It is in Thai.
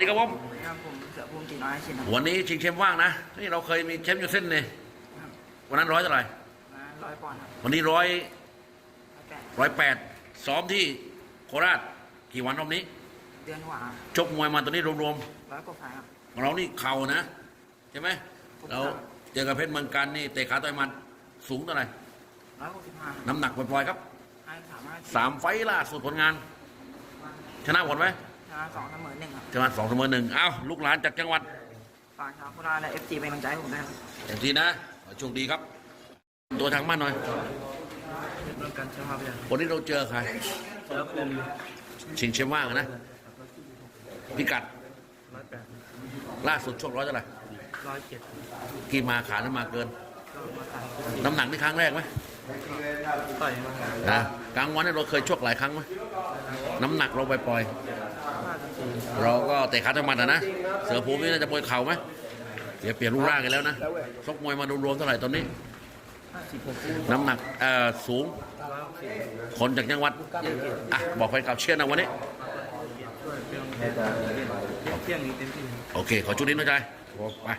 นี่ครับผมครับผมเสือภูมิจีน้อยชินครับวันนี้ชิงแชมป์ว่างนะนี่เราเคยมีแชมป์อยู่เส้นนี่วันนั้นร้อยเท่าไหร่มาร้อยปอนด์ครับวันนี้ร้อยร้อยแปดร้อยแปดซ้อมที่โคราชกี่วันรอบนี้ เดือนกว่าครับชกมวยมาตอนนี้รวมร้อยกว่าไฟล์ครับ ๆของเรานี่เข่านะใช่ไหมเราเจอกับเพชรเมืองการนี่เตะขาต่อยหมันสูงเท่าไหร่ร้อยหกสิบห้าน้ำหนักปล่อยๆครับให้สามารถสามไฟล์ล่าสุดผลงาน ชนะหมดไหมช นะสองเสมอหนึ่งครับชนะสองเสมอหนึ่งเอ้าลูกหลานจากจังหวัดฝากชาวโคราชและเอฟซีเป็นกำลังใจให้ผมด้วยครับเต็มที่นะโชคดีครับ ตัวทางบ้านหน่อยเรื่องการเชื่อมภาพยนตร์วันนี้เราเจอใครเสือภูมิชิงแชมป์ว่างนะพิกัดร้อยแปดล่าสุดชกร้อยเท่าไหร่ร้อยเจ็ดกี่มาขาดหรือมาเกินก็มาตัดน้ำหนักนี่ครั้งแรกไหมต่อยมานะกลางวันนี่เราเคยชกหลายครั้งไหมน้ำหนักเราไปปล่อยห้าสิบสี่ๆ เราก็เตะขาจังหมัดอะนะเสือภูมินี่น่าจะปล่อยเข่าไหมเดี๋ยวเปลี่ยนรูปร่างกันแล้วนะชกมวยมารวมๆเท่าไหร่ตอนนี้ห้าสิบหกน้ำหนักเอ่อสูงร้อยหกสิบคนจากจังหวัดอะบอกแฟนคลับเชียร์นะวันนี้ช่วยเพียงเที่ยงนี้เต็มที่โอเค ขอชุดนี้หนะใจไป